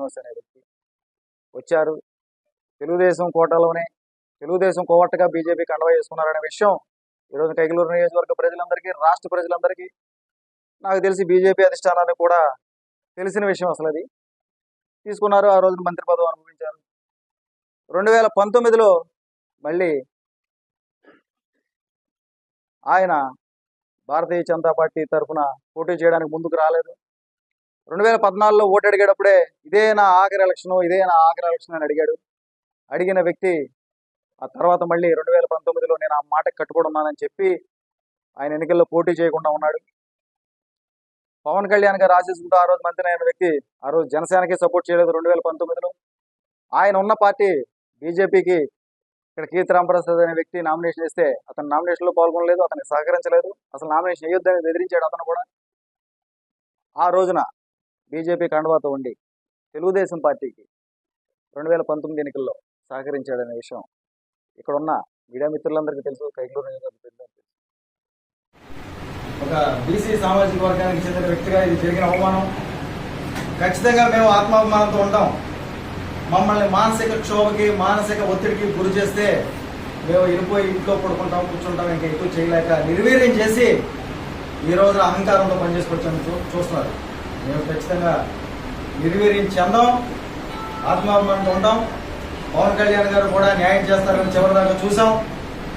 శ్రీనివాస్ అనే వ్యక్తి వచ్చారు. తెలుగుదేశం కోటలోనే తెలుగుదేశం కోవట్టగా బీజేపీ కండవా చేసుకున్నారనే విషయం ఈరోజు కైకలూరు నియోజకవర్గ ప్రజలందరికీ రాష్ట్ర ప్రజలందరికీ నాకు తెలిసి బీజేపీ అధిష్టానాన్ని కూడా తెలిసిన విషయం అసలు అది తీసుకున్నారు ఆ రోజున మంత్రి పదవి అనుభవించారు. రెండు వేల పంతొమ్మిదిలో మళ్ళీ ఆయన భారతీయ జనతా పార్టీ తరఫున పోటీ చేయడానికి ముందుకు రాలేదు. రెండు వేల పద్నాలుగులో ఓటు అడిగేటప్పుడే ఇదే నా ఆఖరి ఎలక్షన్ ఇదే నా ఆఖరి ఎలక్షన్ అని అడిగాడు. అడిగిన వ్యక్తి ఆ తర్వాత మళ్ళీ రెండు వేల పంతొమ్మిదిలో నేను ఆ మాటకి కట్టుబడి ఉన్నానని చెప్పి ఆయన ఎన్నికల్లో పోటీ చేయకుండా ఉన్నాడు. పవన్ కళ్యాణ్ గారు ఆశిస్తుంటూ ఆ రోజు మంత్రి అయిన వ్యక్తి ఆ రోజు జనసేనకి సపోర్ట్ చేయలేదు రెండు వేల పంతొమ్మిదిలో. ఆయన ఉన్న పార్టీ బీజేపీకి ఇక్కడ కీర్తి రామప్రసాద్ అనే వ్యక్తి నామినేషన్ ఇస్తే అతను నామినేషన్లో పాల్గొనలేదు అతనికి సహకరించలేదు. అసలు నామినేషన్ వేయొద్దని బెదిరించాడు అతను కూడా. ఆ రోజున బీజేపీ కండువాతో ఉండి తెలుగుదేశం పార్టీకి రెండు వేల పంతొమ్మిది ఎన్నికల్లో సహకరించాడనే విషయం ఇక్కడ ఉన్న మీడియా మిత్రులందరికీ తెలుసు కైకలూరు తెలుసు. ఒక బీసీ సామాజిక వర్గానికి చెందిన వ్యక్తిగా ఇది జరిగిన అవమానం. ఖచ్చితంగా మేము ఆత్మాభిమానంతో ఉంటాం. మమ్మల్ని మానసిక క్షోభకి మానసిక ఒత్తిడికి గురి చేస్తే మేము వెళ్ళిపోయి ఇంట్లో పడుకుంటాం కూర్చుంటాం ఇంకా ఎక్కువ చేయలేక నిర్వీర్యం చేసి ఈ రోజున అహంకారంతో పనిచేసుకొచ్చాను చూ చూస్తున్నారు. మేము ఖచ్చితంగా నిర్వీర్యం చెందాం ఆత్మాభిమానంతో ఉంటాం. పవన్ కళ్యాణ్ గారు కూడా న్యాయం చేస్తారని చివరిదాకా చూసాం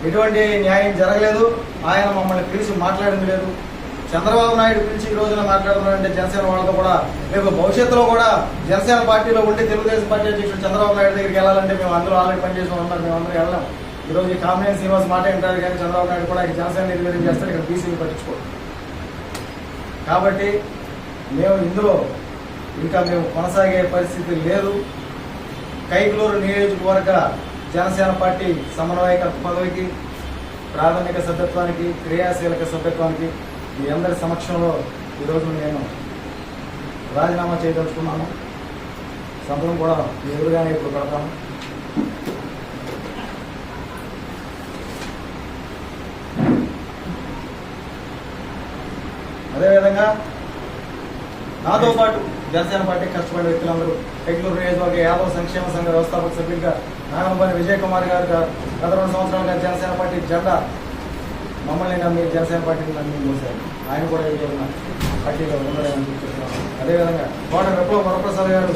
ఎటువంటి న్యాయం జరగలేదు. ఆయన మమ్మల్ని పిలిచి మాట్లాడింది లేదు. చంద్రబాబు నాయుడు పిలిచి ఈ రోజున మాట్లాడుతున్నారంటే జనసేన వాళ్ళతో కూడా రేపు భవిష్యత్తులో కూడా జనసేన పార్టీలో ఉండి తెలుగుదేశం పార్టీ అధ్యక్షుడు చంద్రబాబు నాయుడు దగ్గరికి వెళ్ళాలంటే మేము అందరూ ఆల్రెడీ పనిచేసిన ఉన్నారు మేము అందరూ వెళ్ళాం. ఈ రోజు ఈ కామినేని శ్రీనివాస్ మాట వింటారు కానీ చంద్రబాబు నాయుడు కూడా ఈ జనసేన నిర్వీర్యం చేస్తారు. ఇక్కడ బీసీని పట్టించుకోరు. కాబట్టి మేము ఇందులో ఇంకా మేము కొనసాగే పరిస్థితి లేదు. కైకులూరు నియోజకవర్గ జనసేన పార్టీ సమన్వయకర్త పదవికి ప్రాథమిక సభ్యత్వానికి క్రియాశీలక సభ్యత్వానికి మీ అందరి సమక్షంలో ఈరోజు నేను రాజీనామా చేయదలుచుకున్నాను. సంతకం కూడా ఎదురుగానే ఇప్పుడు పెడతాను అదేవిధంగా నాతో పాటు జనసేన పార్టీ కష్టపడే వ్యక్తులందరూ బెంగళూరు నియోజకవర్గ యాదవ సంక్షేమ సంఘ వ్యవస్థాపక సభ్యులుగా నాగంపల్లి విజయ్ కుమార్ గారు గత రెండు సంవత్సరాలుగా జనసేన పార్టీ జెండా మమ్మల్ని నమ్మి జనసేన పార్టీని నమ్మి మూసారు. ఆయన కూడా ఈ రోజున పార్టీలో ఉండలేదని చెప్తున్నాను అదేవిధంగా కోట విప్లవ వరప్రసాద్ గారు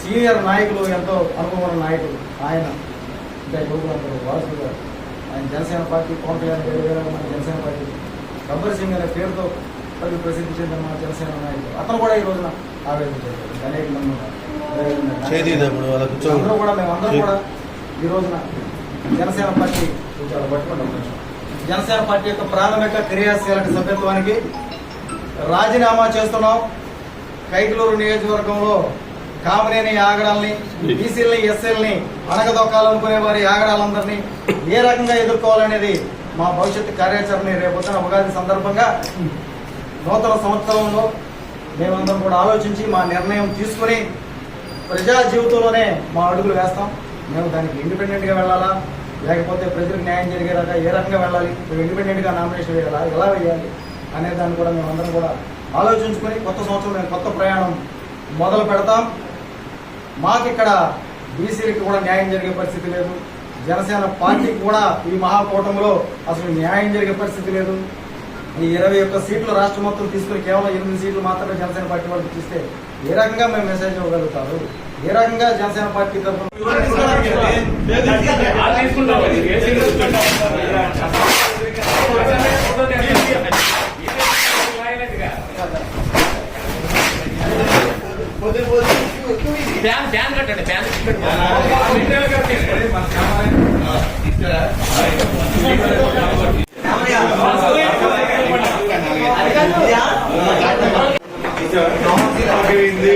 సీనియర్ నాయకులు ఎంతో అనుభవం నాయకులు. ఆయన ఇంకా యువకులందరూ వారసులు గారు. ఆయన జనసేన పార్టీ పవన్ కళ్యాణ్ గారు మన జనసేన పార్టీ. గబ్బర్ సింగ్ అనే పేరుతో పది ప్రసిద్ధి చెందిన మన జనసేన నాయకులు. అతను కూడా ఈ రోజున ఆవేదన చేశారు చేతిదప్పుడు అలా కూర్చో. అందరూ కూడా మేమందరం కూడా ఈ రోజున జనసేన పార్టీ. జనసేన పార్టీ యొక్క ప్రాథమిక క్రియాశీలక సభ్యత్వానికి రాజీనామా చేస్తున్నాం. కైకలూరు నియోజకవర్గంలో కామనేని ఆగడాల్ని బీసీలని ఎస్ఎల్ని అణగదొక్కాలనుకునే వారి ఆగడాలందరినీ ఏ రకంగా ఎదుర్కోవాలనేది మా భవిష్యత్తు కార్యాచరణ రేపొద్దున ఉగాది సందర్భంగా నూతన సంవత్సరంలో మేమందరం కూడా ఆలోచించి మా నిర్ణయం తీసుకుని ప్రజా జీవితంలోనే మా అడుగులు వేస్తాం. మేము దానికి ఇండిపెండెంట్గా వెళ్ళాలా? లేకపోతే ప్రజలకు న్యాయం జరిగేలాగా ఏ రకంగా వెళ్ళాలి? మేము ఇండిపెండెంట్గా నామినేషన్ వేయాలా? ఎలా వేయాలి? అనే దాన్ని కూడా మేము అందరం కూడా ఆలోచించుకొని కొత్త సంవత్సరం మేము కొత్త ప్రయాణం మొదలు పెడతాం. మాకు ఇక్కడ బీసీలకి కూడా న్యాయం జరిగే పరిస్థితి లేదు. జనసేన పార్టీకి కూడా ఈ మహాకూటమిలో అసలు న్యాయం జరిగే పరిస్థితి లేదు. ఈ ఇరవై ఒక్క సీట్లు రాష్ట్ర మొత్తం తీసుకుని కేవలం ఎనిమిది సీట్లు మాత్రమే జనసేన పార్టీ వాళ్ళకి ఇస్తే ఏ రకంగా మేము మెసేజ్ ఇవ్వగలుగుతారు? ఏ రకంగా జనసేన పార్టీ తరఫున అరవింద్